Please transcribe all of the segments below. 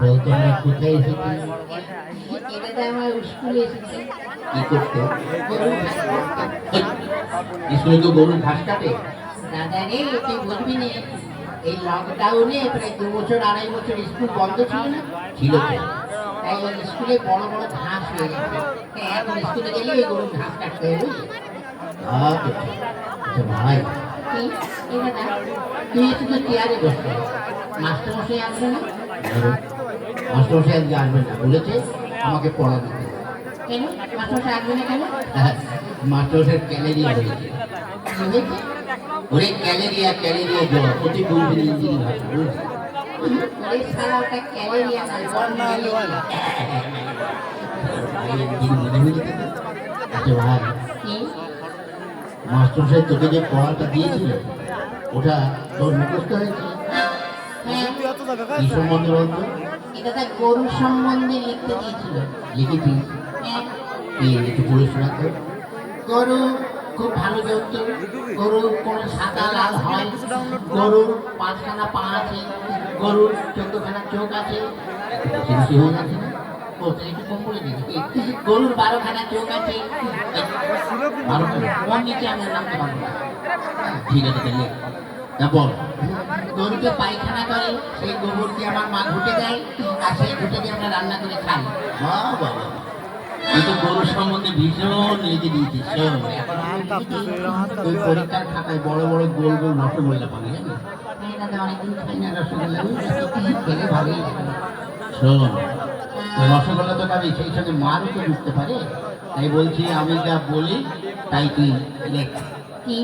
বলতো আমি কোথায় এসেছি আমার স্কুলে এসেছি কি করতে। স্কুলে তো গরুর ঘাস কাটে। দাদা রে তুই বুঝবি না এই লকডাউনে প্রায় দু বছর আড়াই বছর স্কুল বন্ধ ছিল না? ছিল তাই ওই স্কুলে বড় বড় ঘাস হয়ে গেছে। তাই এখন স্কুলে গেলে ওই গরুর ঘাস কাটতে হবে? আচ্ছা আচ্ছা ভাই। তুই শুধু চেয়ারে আসবে না? মাস্টারমশাই আজকে আসবেন না বলেছে আমাকে পড়া দিতে কেন? মাস্টার মশাই আসবে না কেন মাস্টারমশাই ক্যালেরিয়া হয়েছে ওরে ক্যালেরিয়া ক্যালেরিয়া জ্বর ইঞ্জিনি ভাষা বুঝলি? কি? মাস্টারমশাই তোকে যে পড়াটা দিয়েছিল ওটা তোর মুখস্থ হয়েছে? হ্যাঁ, কি সম্বন্ধে বলতো? এটা তার গরু সম্বন্ধে লিখতে দিয়েছিল। লিখেছিস হ্যাঁ, একটু পড়ে শোনাতো? গরু খুব ভালো যৌত গরু কোনো সাদা লাল হয় গরুর পাঁচখানা পা আছে গরুর চোদ্দখানা চোখ আছে। না? গরুর বারোখানা চোখ আছে। ভালো করে ওর নিচে আমরা নামতে পারব না। ঠিক আছে গরুকে পায়খানা করে, সেই গোবরকে আমার মা ঘুটে দেয়, আর সেই ঘুটে দিয়ে আমরা রান্না করে খাই। গরুর সম্বন্ধে ভীষণ তুই পরীক্ষার খাতায় বড় বড় গোল গোল রসগোল্লা পাবি জানিস অনেকদিন রসগোল্লা তো খাবি সেই সঙ্গে মারও তো ঢুকতে পারে। তাই বলছি, আমি যা বলি, তাই তুই লেখ কি?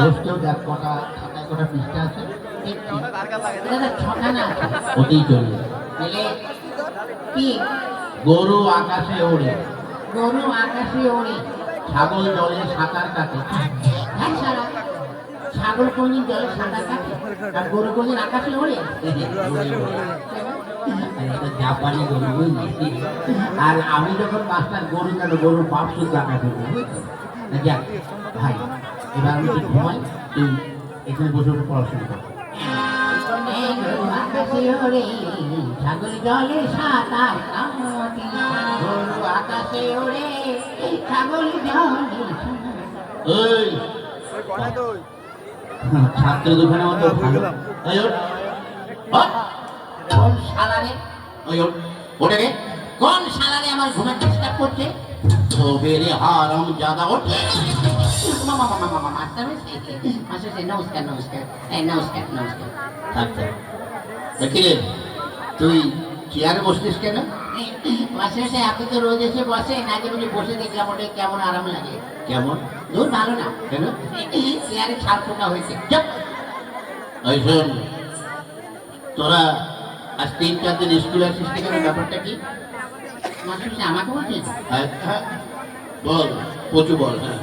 বসতেও দেখ কটা খাতায় কটা পৃষ্ঠা আছে দেখছি এটা তো ছখানা আছে ওতেই চলবে কি? গরু আকাশে ওড়ে। গরু আকাশে ওড়ে। ছাগল জলে সাঁতার কাটে। হ্যাঁ ছাগল কোনদিন জলে সাঁতার কাটে? আর গরু কোনদিন আকাশে ওড়ে? জাপানি গরু আর আমি যখন মাস্টার গরু কেন গরুর বাপ শুদ্ধ আকাশে ওড়ে বুঝলি? না, যাক ভাই এবার আমি একটু ঘুমাই তুই এখানে বসে বসে পড়াশোনা কর জলে সাঁতার গরু আকাশে ওড়ে ছাগল জলে ছাত্র দোকানে মতো ভালো ওই ওঠ। ওঠ। কোন শালারে ওই রে কোন শালারে আমার ঘুমের ডিস্টার্ব করছে সবেরে হারাম জাদা ওঠ। মামা মামা মামা মাস্টার মাস্টার নমস্কার নমস্কার। এই নমস্কার নমস্কার। আচ্ছা। দেখিলে তুই চেয়ারে বসছিস কেন? মাস্টার হয়েছে আপনি তো রোজ এসে বসেন আগে বলে বসে দেখলাম ওটা কেমন আরাম লাগে? কেমন? দূর ভালো না। কেন? চেয়ারে ছাপ পোকা হয়েছে। ওই শোন তোরা আজ তিন চার দিন স্কুলে আসিস ব্যাপারটা কি? বল প্রচুর বল হ্যাঁ।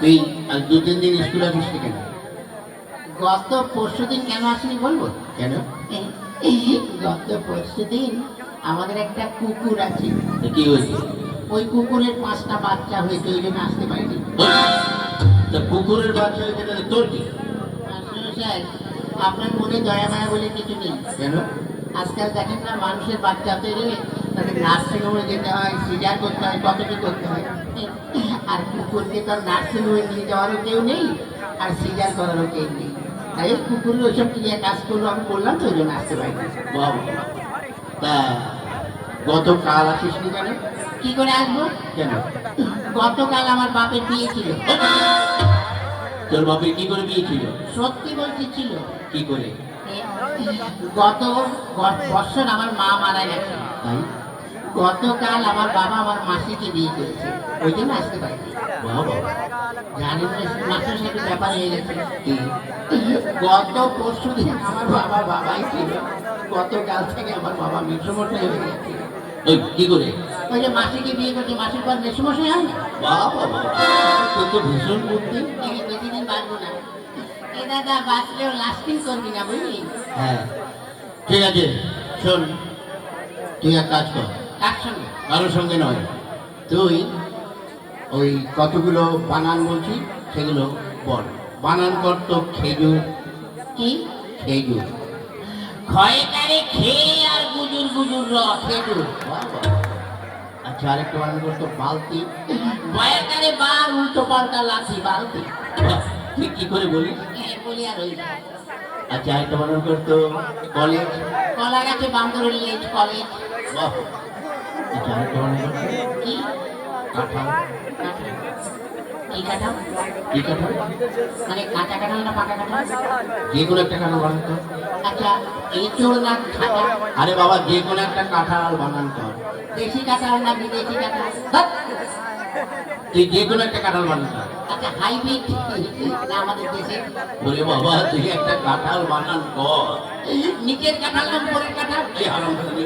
তুই আজ দু তিন দিন স্কুলে আসিস কেন? গত পরশু দিন কেন আসেনি বলব? কেন? গত পরশু দিন আমাদের একটা কুকুর আছে। কি হয়েছে? ওই কুকুরের পাঁচটা বাচ্চা হয়েছে ওই জন্য আসতে পারিনি। তা কুকুরের বাচ্চা হয়েছে তাহলে তোর কি? আপনার মনে দয়া মায়া বলে কিছু নেই। কেন? আজকাল দেখেন না মানুষের বাচ্চা তৈরি তাদের নার্সিং হোমে যেতে হয় সিজার করতে হয় কত কি করতে হয়? আর কুকুরকে তো নার্সিং হোমে নিয়ে যাওয়ারও কেউ নেই আর সিজার করারও কেউ নেই। তাই কুকুর ওইসব নিয়ে কাজ করল? আমি বললাম তো ওই জন্য আসতে বাবা তা গতকাল আসিস নি কেন কি করে আসব? কেন? গতকাল আমার বাপের বিয়ে ছিল। তোর বাপের কি করে বিয়ে ছিল? সত্যি বলছি ছিল। কি করে? গত বছর আমার মা মারা গেছে। তাই? গতকাল আমার বাবা আমার মাসিকে বিয়ে করেছে। ওই জন্য আসতে পারিনি। বাবা জানি মাসের সাথে ব্যাপার হয়ে গেছে। গত পরশু দিন আমার বাবা বাবাই ছিল। গতকাল থেকে আমার বাবা মেসমশাই হয়ে গেছে। কি করে? ওই যে মাসিকে বিয়ে করছে মাসির পর মেসমশাই হয় না? বাবা তোর তো ভীষণ বুদ্ধি। বেশি দিন বাঁচবো না। এ দাদা বাঁচলেও লাস্টিং করবি না বুঝলি? হ্যাঁ। ঠিক আছে শোন। তুই এক কাজ কর। কার সঙ্গে কারোর সঙ্গে নয়। তুই ওই কতগুলো বানান বলছি সেগুলো বল। বানান কর খেজুর কি? খেজুর ক্ষয়কারে খেয়ে আর গুজুর গুজুর হেঁটু বাবা। আচ্ছা আরেকটা বানান করতো বালতি। ভয়কারে বার উল্টো পাল্টা লাঠি বালতি। ঠিক কি করে বলি? এ বলি আর ওই আচ্ছা আরেকটা বানান করতো কলেজ। কলা গাছে বান্দরের লেজ কলেজ। বাহ। কাঁচা কাঁঠাল না না আরে বাবা যে কোনো একটা কাঁঠাল বানান দেশি কাঁঠাল না তুই যে কোনো একটা কাঁঠাল বানান হাইব্রিড না আমাদের কাঁঠাল? বানান কর নিচের কাঁঠাল না উপরের কাঁঠাল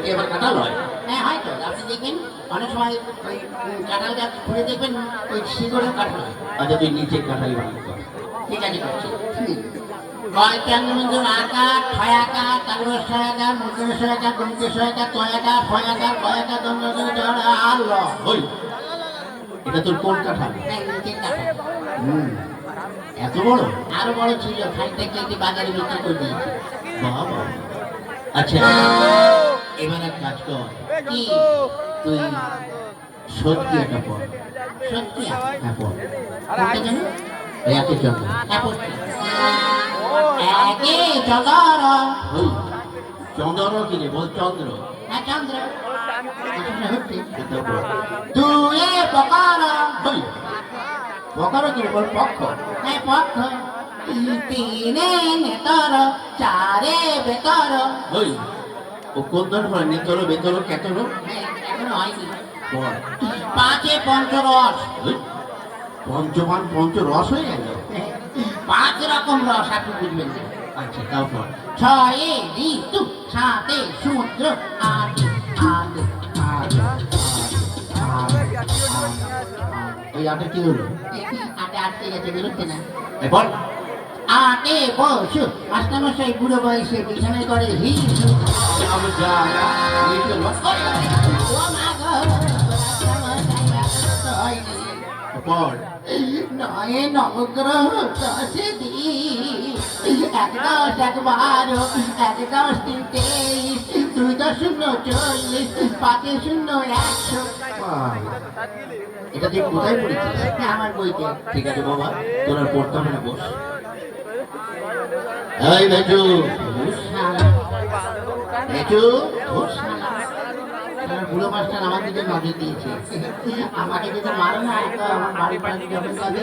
এবার কাঁঠাল হয়। হ্যাঁ হয়তো আপনি দেখবেন অনেক সময় ওই কাঁঠাল গাছ ঘুরে দেখবেন ওই শিকড়েও কাঁঠাল। হয় আচ্ছা তুই নিচের কাঁঠাল ঠিক আছে করছি। আর ল এটা তোর কোন কাঁঠাল? হ্যাঁ, হুম। এত বড়? আরও বড় ছিল খাইতে কেটে বাজারে বিক্রি করে দিয়েছি। বাবা। আচ্ছা। এবার এক কাজ কর কি তুই সত্যি একটা পর সত্যি হ্যাঁ পর কোনটা জানো এই একে চন্দ্র হ্যাঁ পড়ছি। একে চন্দর ওই চন্দ্র বল চন্দ্র হ্যাঁ চন্দ্র পকার ওই বকারো কি রে বল পক্ষ হ্যাঁ পক্ষ তিনে নেতর চারে বেতর ও কোন ধরনের পড়ে নিতর বেতর কেতর হ্যাঁ, পাঁচে পঞ্চরস পঞ্চমান পঞ্চ রস হয়ে গেল? পাঁচ রকম রস আপনি বুঝবেন না। আচ্ছা তারপর? ছয়ে ঋতু সাতে সমুদ্র আটে আটে আটে ওই আটা কি হলো? আটে আটকে গেছে বেরোচ্ছে না। এই বল আটে পশু মাস্টারমশাই বুড়ো বয়সে বিছানায় করে হিসু। নয় নবগ্রহ দশে দিন। এক দশ এক বারো এক দশ তিন তেইশ দুই দশ শূন্য চল্লিশ পাঁচে শূন্য একশো। এটা তুই কোথায় পড়েছিস? আমার বইতে। ঠিক আছে বাবা তোর পড়তে হবে না বস। এই বেচু বেচু বুড়ো মাস্টার আমার দিকে নজর দিয়েছে আমাকে যদি মারো না আমার বাড়ির পাশে যখন যাবে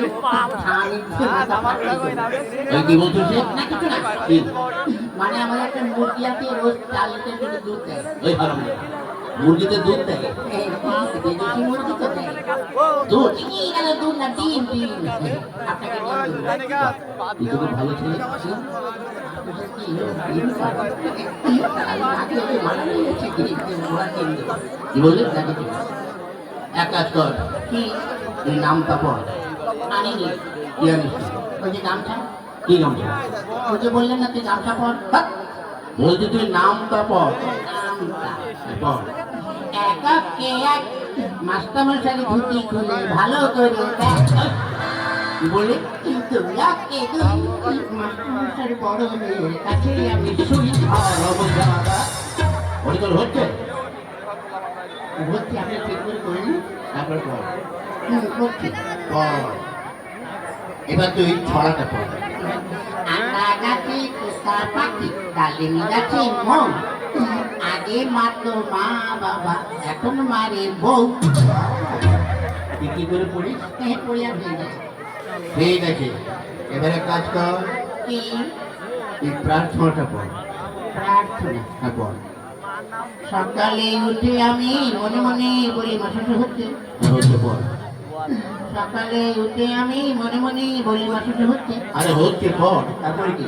মানে আমার একটা মুরগি আছে রোজ চার লিটার করে দুধ দেয়। ওই মুরগিতে দুধ দেয়। মুরগি তো দেয় দুধ গেল কি তুই নামটা পড় আনিনি গামছা কি নামটা ওই বললেন না তুই গামছা পর বলছি তুই নামটা পড় পড় এক মাস্টারমশাই ভালো করে দেখ কি বললি তুই একে মাস্টারমশাই বড় মেয়ের কাছে আমি হচ্ছে আপনি ঠিক এবার তুই ছড়াটা পড় আটা গাছে পাখি গাছে আগে মারতো মা বাবা এখন মারে বউ। তুই কি করে পড়িস? হয়ে যায় ঠিক আছে এবারে কাজ কর। কি? তুই প্রার্থনাটা পড়। প্রার্থনা? হ্যাঁ পড়। সকালে উঠে আমি মনে মনে বলি মাসুস হচ্ছে। পড়। সকালে উঠে আমি মনে মনে বলি মাসুস হচ্ছে। আরে হচ্ছে পড়। তারপরে কি?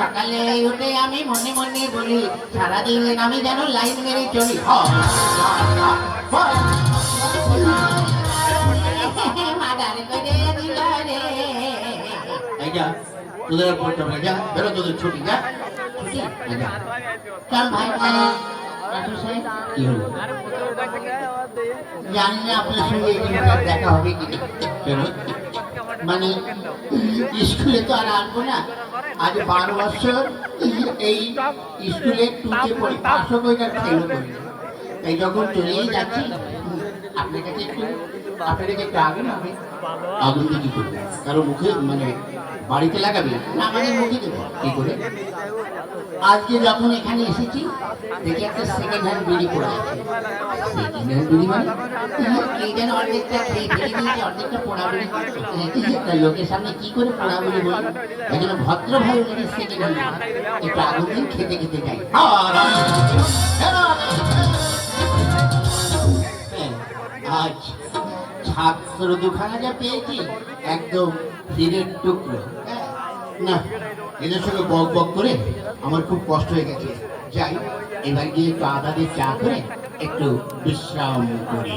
সকালে উঠে আমি মনে মনে বলি সারাদিন আমি যেন লাইন চলি তোদের জানি না আপনার সঙ্গে দেখা হবে কি মানে স্কুলে তো আর আনব না। আজ বারো বছর এই স্কুলে টুকে পড়ে ফেল করি তাই যখন চলেই যাচ্ছি আপনার কাছে একটু, আপনার কাছে একটু আগুন হবে। আগুন কি করবে? কারও মুখে মানে বাড়িতে লাগাবে? না মানে মুখে দেবো। কি করে? আজকে যখন এখানে এসেছি দেখি একটা সেকেন্ড হ্যান্ড বিড়ি পড়ে আছে। সেকেন্ড হ্যান্ড বিড়ি মানে? এই যেন অর্ধেকটা খেয়ে ফেলে দিয়েছি অর্ধেকটা পোড়াবুড়ি তা লোকের সামনে কি করে পোড়াবুড়ি বলি এই জন্য ভদ্র ভাই ওনাকে সেকেন্ড হ্যান্ড একটু আগুন দিন খেতে খেতে যাই। আজ ছাত্র দুখানা যা পেয়েছি একদম হিরের টুকরো। হ্যাঁ, না এদের সঙ্গে বক বক করে আমার খুব কষ্ট হয়ে গেছে। যাই এবার গিয়ে একটু আদা দিয়ে চা করে একটু বিশ্রাম করি।